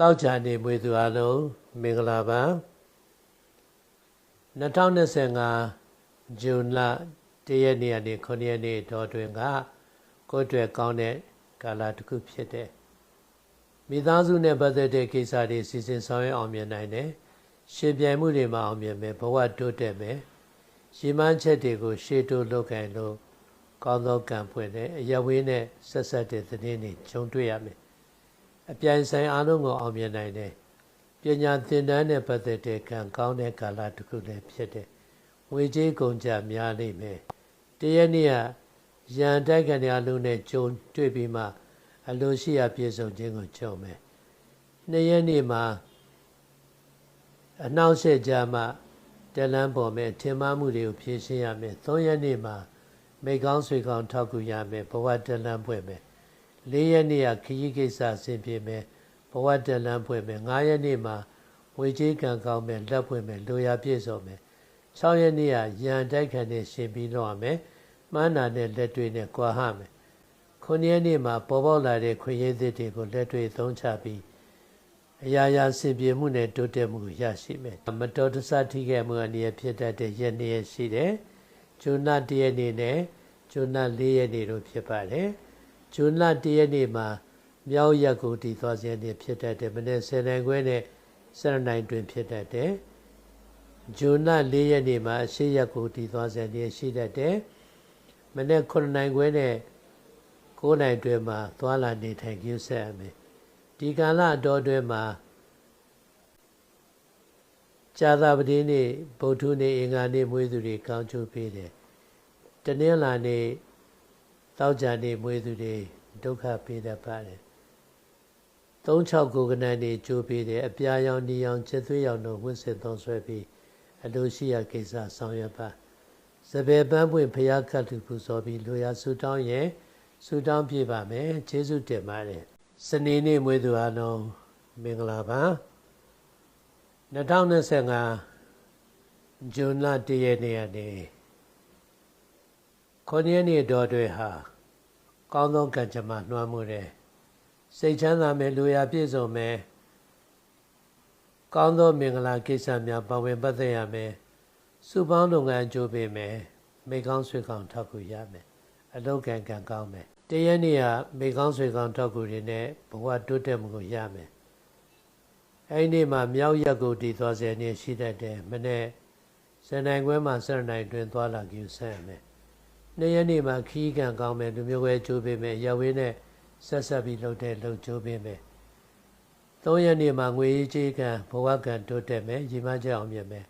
တောက်ချာနေမွေသူအလုံးမင်္ဂလာပါ2025ဇွန်လ1ရက်နေ့ကနေ9ရက်နေ့တော်တွင်ကကိုယ်တွေ့ကောင်းတဲ့ကာလတစ်ခုဖြစ်တဲ့မိသားစုနဲ့ပတ်သက်တဲ့ကိစ္စတွေစီစဉ်ဆောင်ရွက်အောင်မြင်နိုင်တယ်ရှင်ပြိုင်မှုတွေမှာအောင်မြင်မယ်ဘဝတိုးတက်မယ်ရှင်းမှန်းချက်တွေကို ရှေ့တိုးလုပ်ကင်လို့ကောင်းသောကံဖွင့်တဲ့အရဝေးနဲ့ဆက်ဆက်တဲ့သတင်းတွေဂျုံတွေ့ရမယ် အပြိုင်ဆိုင်အားလုံးကိုအောင်မြင်နိုင်တယ်ပညာသင်တန်းနဲ့ပတ်သက်တဲ့ကံကောင်းတဲ့ကာလတစ်ခုလည်းဖြစ်တယ်ငွေကြေးကုန်ကြများလိမ့်မယ်တရက်နေ့ကရန်တိုက်ခံရလုံးနဲ့ဂျုံတွေ့ပြီးမှအလိုရှိရာပြည့်စုံခြင်းကိုကြုံမယ်နှစ်ရက်နေ့မှာအနှောက်အယှက်ကြမှတလန်းပေါ်မဲ့ထင်မှားမှုတွေကိုဖြေရှင်းရမယ်သုံးရက်နေ့မှာမိကောင်းဆွေကောင်းထောက်ကူရမယ်ဘဝတလန်းဖွဲ့မယ် ၄ရက်နေ့ကခရီးကိစ္စဆင်ပြေမယ်ဘဝတလန်းဖွဲ့မယ်၅ရက်နေ့မှာဝေကြီးကံကောင်းမယ်လက်ဖွဲ့မယ်လိုရာပြည့်စုံမယ်၆ရက်နေ့ကရန်တိုက်ခံနဲ့ရှင်ပြီးတော့ရမယ်မှန်းနာနဲ့လက်တွေနဲ့ကြွားဟမယ်ခုနှစ်ရက်နေ့မှာပေါ်ပေါက်လာတဲ့ခွင့်ရည်သစ်တွေကိုလက်တွေသုံးချပြီးအရာရာစင်ပြေမှုနဲ့တိုးတက်မှုရရှိမယ်မတော်တဆထိခဲ့မှုအနေနဲ့ဖြစ်တတ်တဲ့ရက်နေ့ရှိတယ်ဂျုံနာတရက်နေ့နဲ့ဂျုံနာ၄ရက်နေ့တို့ဖြစ်ပါတယ် ဂျွန်လ၁ရက်နေ့မှာမြောက်ရက်ကိုတည်သွားခြင်းနဲ့ဖြစ်တတ်တယ်မနေ့10နိုင်ခွဲနဲ့7နိုင်တွင်ဖြစ်တတ်တယ်ဂျွန်လ၄ရက်နေ့မှာအရှိရက်ကိုတည်သွားခြင်းနဲ့ရှိတတ်တယ်မနေ့9နိုင်ခွဲနဲ့9နိုင်တွင်မှာသွားလာနေထိုင်ကြဆက်ရမယ်ဒီကာလအတော်တွင်မှာဇာတာပတိနေ့ဗုဒ္ဓနေ့အင်္ဂါနေ့မွေးသူတွေကောင်းချိုးပေးတယ်တနင်္လာနေ့ တောက်ကြနေမွေးသူတွေဒုက္ခပေးတတ်ပါတယ်36ကိုကနန်နေကြိုးပေးတယ်အပြာရောင်နီရောင်ချက်သွေးရောင်တို့ဝှစ်စစ်သုံးဆွဲပြီးအလိုရှိရာကိစ္စဆောင်ရွက်ပါစပယ်ပန်းပွင့်ဖျားခတ်သူပူဇော်ပြီးလူရဆူတောင်းရင်ဆူတောင်းပြပါမယ်ကျေးဇူးတင်ပါတယ်စနေနေ့မွေးသူအားလုံးမင်္ဂလာပါ2025ဇွန်လ1ရက်နေ့ကနေ ခုနှစ်ရက်နေ့တော်တွေဟာကောင်းသောကံကြမ္မာနှွှမ်းမှုတယ်စိတ်ချမ်းသာမယ်လူရာပြည့်စုံမယ်ကောင်းသောမင်္ဂလာကိစ္စများပါဝင်ပတ်သက်ရမယ်စုပေါင်းလုပ်ငန်းအကျိုးပေးမယ်မိကောင်းဆွေကောင်းထောက်ကူရမယ်အလုတ်ကံကံကောင်းမယ်တရက်နေ့ကမိကောင်းဆွေကောင်းထောက်ကူတွေနဲ့ဘဝတိုးတက်မှုကိုရမယ်အဲ့ဒီမှာမြောက်ရက်ကိုတည်သွားစေနေရှိတတ်တယ်မနေ့စနေခွဲမှာစနေနိုင်တွင်သွားလာကြည့်ဆက်ရမယ် နေ့ရက်နေ့မှာခီးကံကောင်းမယ်လူမျိုးပဲကျိုးပေးမယ်ရဝေးနဲ့ဆက်ဆက်ပြီးလှုပ်တဲ့လှုပ်ကျိုးပေးမယ်သုံးရက်နေ့မှာငွေရေးကြေးကံဘဝကံတိုးတက်မယ်ရီမချက်အောင်မြင်မယ်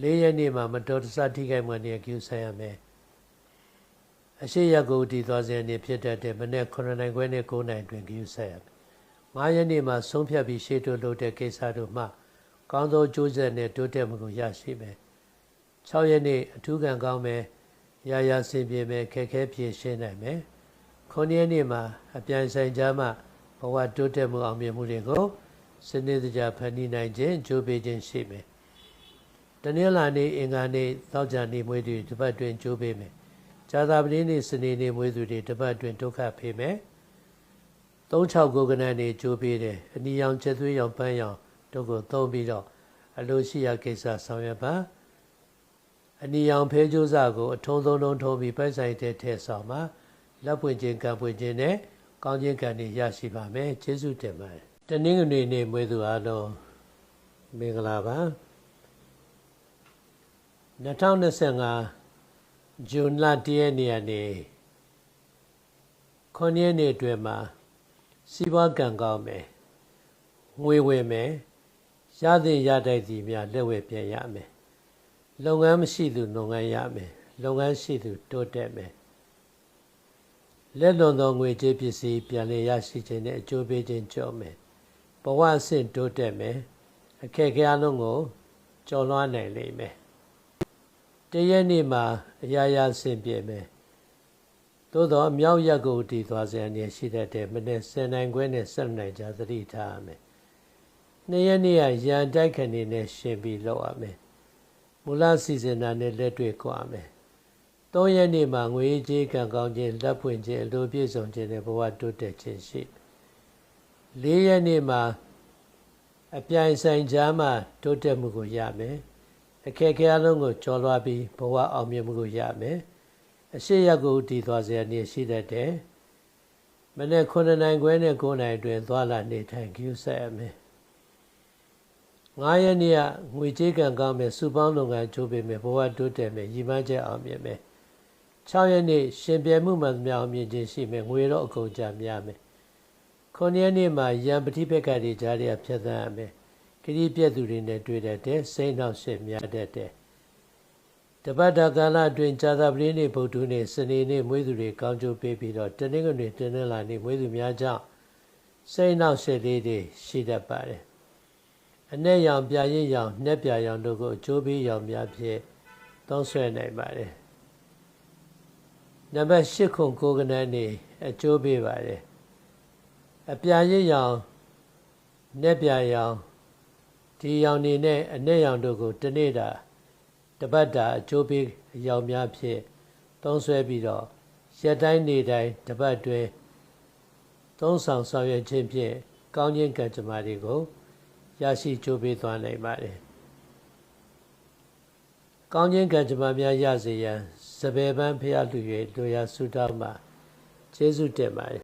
လေးရက်နေ့မှာမတော်တဆထိခိုက်မှနေကျူဆက်ရမယ်အရှိရကိုတည်သွားစဉ်နေ့ဖြစ်တတ်တဲ့မနေ့9နိုင်ခွဲနဲ့9နိုင်တွင်ကျူဆက်ရမယ်၅ရက်နေ့မှာဆုံးဖြတ်ပြီးရှေ့တိုးလုပ်တဲ့ကိစ္စတို့မှကောင်းသောကြိုးဆက်နဲ့တိုးတက်မှုကိုရရှိမယ်6ရက်နေ့အထူးကံကောင်းမယ် ရာရာစင်ပြေမယ်ခက်ခဲဖြည့်ရှင်းနိုင်မယ်ခုနှစ်ရက်နေ့မှာအပြန်ဆိုင်ကြမှဘဝတိုးတက်မှုအောင်မြင်မှုတွေကိုစနစ်တကျဖန်တီးနိုင်ခြင်းကြိုးပေးခြင်းရှိမယ်တနင်္လာနေ့အင်္ဂါနေ့သောကြာနေ့မွေးသူတပတ်တွင်ကြိုးပေးမယ်ဇာတာပတိနေ့စနေနေ့မွေးသူတွေတပတ်တွင်ဒုက္ခဖေးမယ်36ကိုကနန်နေကြိုးပေးတယ်အနီရောင်ချက်သွေးရောင်ပန်းရောင်တို့ကိုသုံးပြီးတော့အလိုရှိရာကိစ္စဆောင်ရွက်ပါ အနီရောင်ဖဲကြိုးစားကိုအထုံးသုံးလုံးထုံးပြီးပိုက်ဆိုင်တဲ့ထဲဆောင်မှာလက်ပွင့်ခြင်းကံပွင့်ခြင်းနဲ့ကောင်းခြင်းကံတွေရရှိပါမယ်ကျေးဇူးတင်ပါတယ်တနင်္ဂနွေနေ့မွေးသူအားလုံးမင်္ဂလာပါ2025ဇွန်လ1ရက်နေ့ကနေ9ရက်နေ့အတွင်းမှာစီးပွားကံကောင်းမယ်ငွေဝင်မယ်ရသည်ရတိုက်စီများလက်ဝဲပြန်ရမယ် လုပ်ငန်းမရှိသူလုပ်ငန်းရမယ်လုပ်ငန်းရှိသူတိုးတက်မယ်လက်လွန်သောငွေကြေးပစ္စည်းပြန်လည်ရရှိခြင်းနဲ့အကျိုးပေးခြင်းကြောင့်မယ်ဘဝအဆင့်တိုးတက်မယ်အခက်အခဲအလုံးကိုကျော်လွှားနိုင်လိမ့်မယ်တရက်နေ့မှာအရာရာဆင်ပြေမယ်သို့သောမြောက်ရက်ကိုတည်သွားစေအနေရှိတတ်တဲ့မနေ့10နိုင်ခွဲနဲ့7နိုင်ကြာသတိထားရမယ်နေ့ရက်နေ့ကရန်တိုက်ခဏနဲ့ရှင်ပြီးလောက်ရမယ် မူလစီစဉ်တာနဲ့လက်တွေ့ကွာမယ်။၃ရက်နေ့မှာငွေကြေးကံကောင်းခြင်းလက်ဖွင့်ခြင်းအလိုပြည့်စုံခြင်းနဲ့ဘဝတိုးတက်ခြင်းရှိ။၄ရက်နေ့မှာအပြိုင်ဆိုင်ကြားမှာတိုးတက်မှုကိုရမယ်အခက်အခဲအလုံးကိုကျော်လွှားပြီးဘဝအောင်မြင်မှုကိုရမယ်အရှိရက်ကိုတည်သွားစေရနေရှိတတ်တယ်မနေ့9နိုင်ခွဲနဲ့9နိုင်အတွင်းသွားလာနေထိုင်ကြည့်ဆက်ရမယ် 9ရက်နေ့ကငွေကြေးကံကောင်းမယ်စုပေါင်းလုပ်ငန်းချိုးပေးမယ်ဘဝတိုးတက်မယ်ရည်မှန်းချက်အောင်မြင်မယ်6ရက်နေ့ရှင်ပြဲမှုမှန်များအောင်မြင်ခြင်းရှိမယ်ငွေတော့အကုန်ကြများမယ်9ရက်နေ့မှာရံပတိပက္ခတွေကြားရဖြတ်သန်းရမယ်ခရီးပြက်သူတွေနဲ့တွေ့တတ်တယ်စိတ်နှောက်ရှက်များတတ်တယ်တပတ်တာကာလအတွင်းဇာတာပတိနေ့ဗုဒ္ဓနေ့စနေနေ့မွေးသူတွေကောင်းကျိုးပေးပြီးတော့တနင်္ဂနွေတနင်္လာနေ့မွေးသူများကြောင့်စိတ်နှောက်ရှက်လေးတွေရှိတတ်ပါတယ် အ내ရောင်ပြရည်ရောင်နှက်ပြရောင်တို့ကိုအကျိုးပေးရောင်များဖြင့်သုံးဆွဲနိုင်ပါတယ်နံပါတ်၈ခုကိုကနန်းနေအကျိုးပေးပါတယ်အပြရည်ရောင်နှက်ပြရောင်ဒီရောင်နေနဲ့အ내ရောင်တို့ကို တနေ့တာတပတ်တာအကျိုးပေးအရောင်များဖြင့်သုံးဆွဲပြီးတော့ရက်တိုင်းနေ့တိုင်းတပတ်တွင်သုံးဆောင်ဆောင်ရွက်ခြင်းဖြင့်ကောင်းခြင်းကံကြမ္မာတွေကို ရရှိကြိုးပေးသွားနိုင်ပါတယ်။ကောင်းခြင်းကံကြမ္မာများရစေရန်စပယ်ပန်းဖျားလူ၍လူရဆုတောင်းမှာကျေးဇူးတင်ပါတယ်